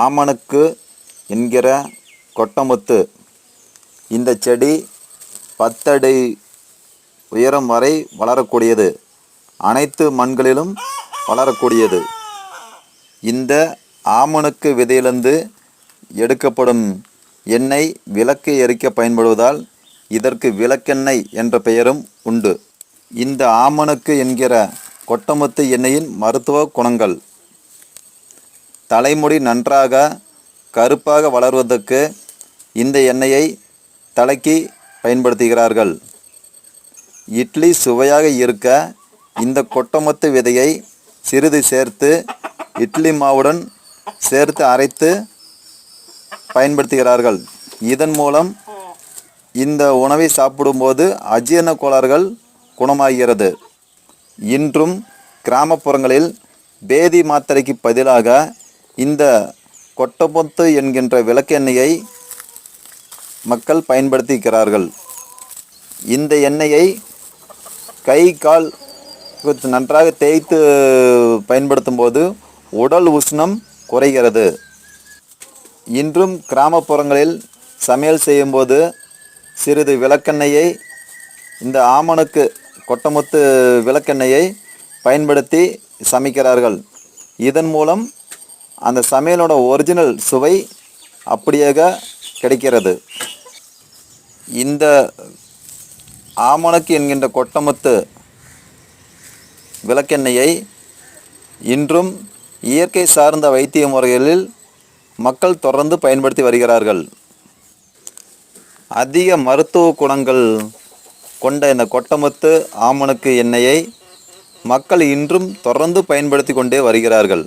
ஆமணக்கு என்கிற கொட்டமுத்து. இந்த செடி பத்தடி உயரம் வரை வளரக்கூடியது. அனைத்து மண்களிலும் வளரக்கூடியது. இந்த ஆமணக்கு விதையிலிருந்து எடுக்கப்படும் எண்ணெய் விளக்கு எரிக்க பயன்படுவதால் இதற்கு விளக்கெண்ணெய் என்ற பெயரும் உண்டு. இந்த ஆமணக்கு என்கிற கொட்டமுத்து எண்ணெயின் மருத்துவ குணங்கள். தலைமுடி நன்றாக கருப்பாக வளர்வதற்கு இந்த எண்ணெயை தலைக்கு பயன்படுத்துகிறார்கள். இட்லி சுவையாக இருக்க இந்த கொட்டமொத்து விதையை சிறிது சேர்த்து இட்லி மாவுடன் சேர்த்து அரைத்து பயன்படுத்துகிறார்கள். இதன் மூலம் இந்த உணவை சாப்பிடும்போது அஜீரண கோளாறுகள் குணமாகிறது. இன்றும் கிராமப்புறங்களில் பேதி மாத்திரைக்கு பதிலாக இந்த கொட்டபொத்து என்கின்ற விளக்கெண்ணெயை மக்கள் பயன்படுத்திக்கிறார்கள். இந்த எண்ணெயை கை கால் நன்றாக தேய்த்து பயன்படுத்தும் போது உடல் உஷ்ணம் குறைகிறது. இன்றும் கிராமப்புறங்களில் சமையல் செய்யும்போது சிறிது விளக்கெண்ணெயை இந்த ஆமணக்கு கொட்டமுத்து விளக்கெண்ணெயை பயன்படுத்தி சமைக்கிறார்கள். இதன் மூலம் அந்த சமையலோட ஒரிஜினல் சுவை அப்படியாக கிடைக்கிறது. இந்த ஆமணக்கு என்கின்ற கொட்டமுத்து விளக்கெண்ணெயை இன்றும் இயற்கை சார்ந்த வைத்திய முறைகளில் மக்கள் தொடர்ந்து பயன்படுத்தி வருகிறார்கள். அதிக மருத்துவ குணங்கள் கொண்ட இந்த கொட்டமுத்து ஆமணக்கு எண்ணெயை மக்கள் இன்றும் தொடர்ந்து பயன்படுத்தி கொண்டே வருகிறார்கள்.